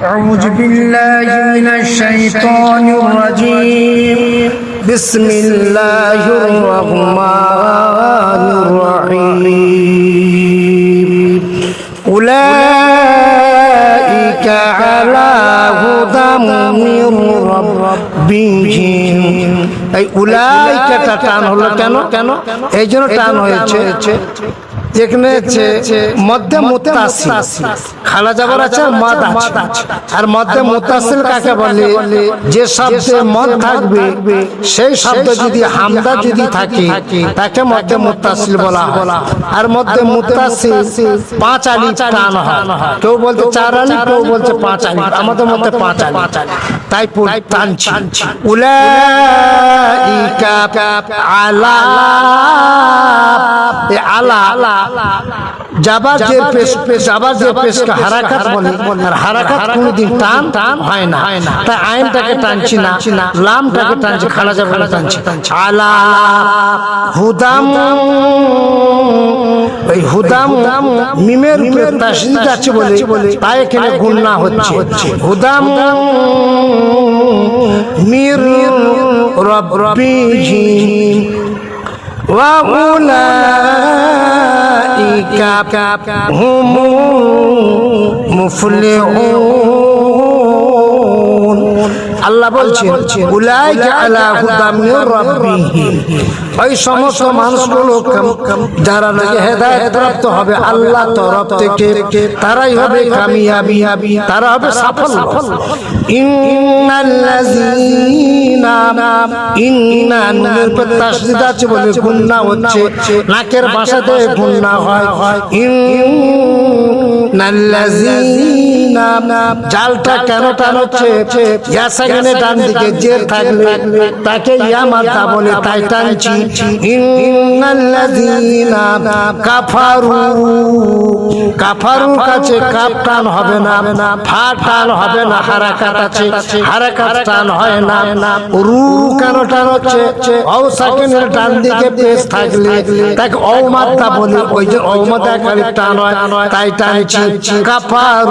أعوذ بالله من الشيطان الرجيم بسم الله الرحمن الرحيم أولئك على هدى من ربهم এই উলাইকাটা টান হলো কেন কেন এই জন্য টান হয়েছে যেখানে হচ্ছে মধ্যে মুতাসিল। খালা যাবার আছে আর মদ আছে আর মধ্যে মুতাসিল কাকে বলে? যে শব্দে মদ থাকবে সেই শব্দ যদি হামদা যদি থাকে তাকে মধ্যে মুতাসিল বলা হয়। আর মধ্যে মুতাসিল পাঁচ আলি টান হয়। কেউ বলতে চার আলি কেউ বলছে পাঁচ আলি আমাদের মধ্যে পাঁচ আলি তাই টানছি। উলাইকা আলা আলা যাবার যে পেশ যাবার যে পেশকে হারাকাত বলে আর হারাকাত কোনোদিন টান টান হয় না। তাই আইনটাকে টানছি না। লামটাকে টানছি খালা যাবে টানছি। আলা হুদাম। ওই হুদাম মিমের উপরে তাসদিদ আছে বলে তাই এখানে গুন্না হচ্ছে। হুদাম মির রব্বিহিম। وأولئك هم المفلحون আল্লাহ বলছেন উলাইকা আলা হুদাম মির রাব্বিহিম। ওই সমস্ত মানুষগুলো যারা নাকি হেদায়েত প্রাপ্ত হবে আল্লাহ তরফ থেকে তারাই হবে কামিয়াবি। তারা হবে সাফল্য। ইন্নাল্লাযীনা ইন্না নুনের উপর তাসদিদ আছে বলে হচ্ছে। নাকের ভাষাতে গুন্না হয়। ইন্নাল্লাযীনা জালটা কেন টান হচ্ছে ইয়া সেখানে ডান দিকে জের থাকলে তাকে ইয়া মাতা বলে তাই টানছি ইন্নাল্লাযীনা কাফারু। কাফারুর কাছে কাপ টান হবে না। ফা টান হবে না। হারাকাত আছে। হারাকাত টান হয় না। রু কেন টান হচ্ছে ঔ সাকিনের ডান দিকে পেশ থাকলে তাকে ঔ মাত্রা বলি ওই যে ঔ মাত্রা খালি টান হয়। তাই টানছি কাফারু।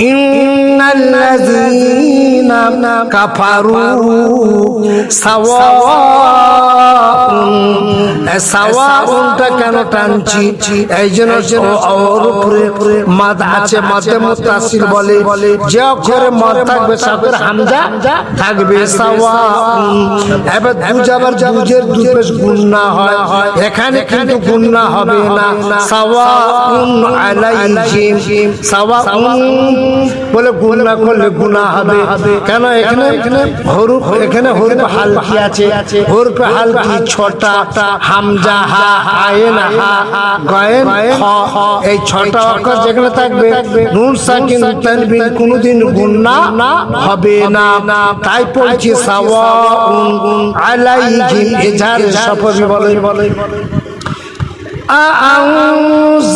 إن الذين كفروا سواء সাওয়াউনটা কেন টানছি এই জন্য যে ওর উপরে মাদ আছে মাদে মুতাসিল বলে যে অক্ষরে মদ থাকবে সাথে হামজা থাকবে সাওয়াউন এবার দুজাবার দুজের দুপেশ গুন্না হয় এখানে কিন্তু গুন্না হবে না সাওয়াউন আলাইহিম সাওয়াউন বলে গুণা করলে গুণা হবে। কেন এখানে হরুপ এখানে হরুপ হালকি আছে? হরুপ হালকি ছটা, হামজা, হা, আয়েন, হা, গয়েন এই ছটা অক্ষর যেখানে থাকবে, নুন, সাকিন, তানবিন কোনোদিন গুণা হবে না। তাই পড়ছি সাওয়াউন আলাইহিম এজার সফবি বলে। বলে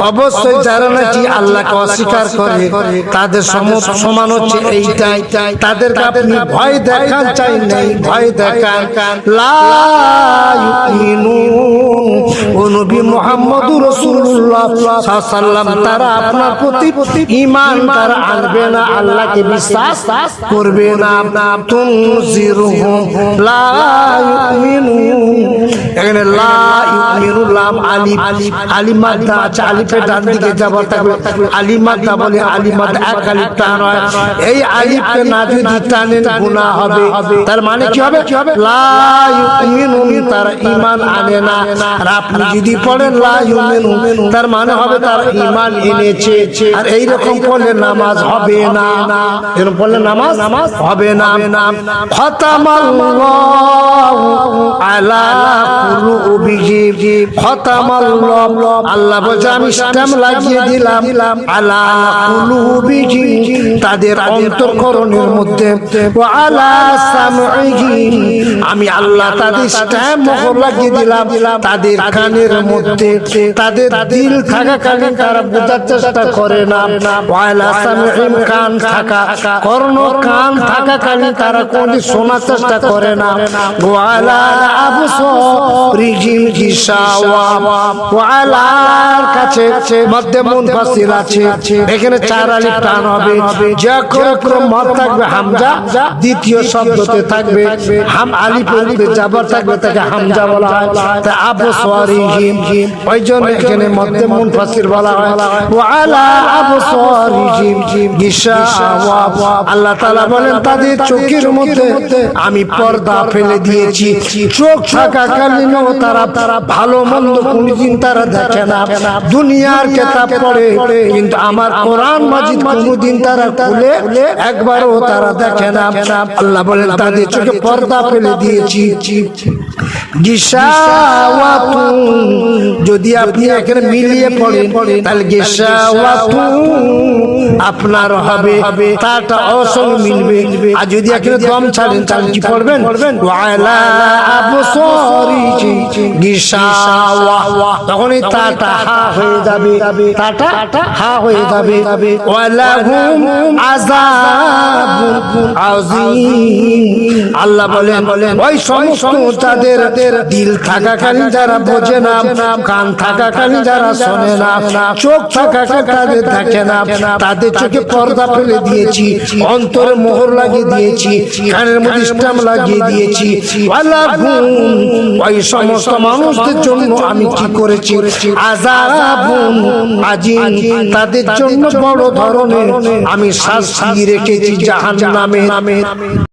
অবশ্যই যারা নাকি আল্লাহকে অস্বীকার করে তাদের সম- সমান হচ্ছে এইটাই। তাদেরকে আপনি ভয় দেখান চাই নেই ভয় দেখান। ও নবী তারা আপনার প্রতি ঈমান তারা আনবে না আল্লাহকে বিশ্বাস করবে না। লা ইউমিনুন। এখানে লা ইউমিনু লাম আলিফ আলিফ মাদ্দা আছে আলিফের ডান দিকে যাবার থাকবে। আলিফ মাদ্দা বলে আলিফ মাদ্দা এক আলিফ টান হয়। এই আলিফকে না যদি টানেন গুনাহ হবে। তার মানে কি হবে? লা ইউমিনুন তারা ঈমান আনে না। আর আপনি যদি পড়েন লা ইউমিনুন তার মানে হবে তার ঈমান এনেছে। আর এই রকম পড়লে নামাজ হবে না। এরকম পড়লে নামাজ নামাজ হবে না। খতামাল্লাহু আলা কুলুবিহিম। খতামাল্লাহ আল্লাহ বলছে আমি স্ট্যাম্প লাগিয়ে দিলাম আলা কুলুবিহি, তাদের অন্তঃকরণের মধ্যে। ওয়া আলা সামঈহি, আমি আল্লাহ তাদের স্ট্যাম্প মোহর লাগিয়ে দিলাম তাদের কানের মধ্যে। তাদের দিল থাকাকালীন তারা বোঝার চেষ্টা করে না। ওয়া আলা সামঈহিম কান থাকা, কর্ণ কান থাকাকালীন তারা কোনদিন শোনার চেষ্টা করে না। ওয়া আলা আবসারিহিম গিশাওয়া ওয়া কাছে মধ্যে মুনফাসিল আছে, এখানে চার আলিফ টান হবে। যা করে করে মত থাকবে হামজা, দ্বিতীয় শব্দতে থাকবে হাম আলিফ আলিফে জাবার থাকবে, তাকে হামজা বলা হয়। তা আবসারিহিম ওই জন্য এখানে মধ্যে মুনফাসিল বলা হয়। ওয়া আলা আবসারিহিম গিশাওয়া আল্লাহ তাআলা বলেন, তাদের চোখের মধ্যে আমি পর্দা ফেলে দিয়েছি। চোখ থাকাকালীনও তারা তারা ভালো মন্দ কোনদিন তারা দেখে না। দুনিয়ার কেতাব পড়ে, কিন্তু আমার কোরআন মাজিদ কোনদিন তারা খুলে, একবারও তারা দেখে না। আল্লাহ বলেন, তাদের চোখে পর্দা ফেলে দিয়েছি। গিসাওয়াতুন যদি আপনি এখানে মিলিয়ে পড়েন তাহলে গিসাওয়াতুন আপনার হবে। তাটা অসঙ্গ মিলবে। আর যদি এখানে দম ছাড়েন তাহলে কি পড়বেন? ওয়ালা আবসারিহি গিসাওয়া তখন এই তাটা হা হয়ে যাবে। তাটা হা হয়ে যাবে। ওয়ালাহুম আযাবুন আযীম। আল্লাহ বলেন ওই সমস্ত তাদের দিল থাকাকালীন যারা বোঝে না, কান যারা শোনে না, চোখ তাদের না। তাদের চোখে পর্দা ফেলে দিয়েছি, অন্তরে মোহর লাগিয়ে দিয়েছি, কানের মধ্যে স্টাম লাগিয়ে দিয়েছি। ওই সমস্ত মানুষদের জন্য আমি কি করেছি? আজিম, তাদের জন্য বড় ধরনের আমি শাস্তি রেখেছি জাহান্নামে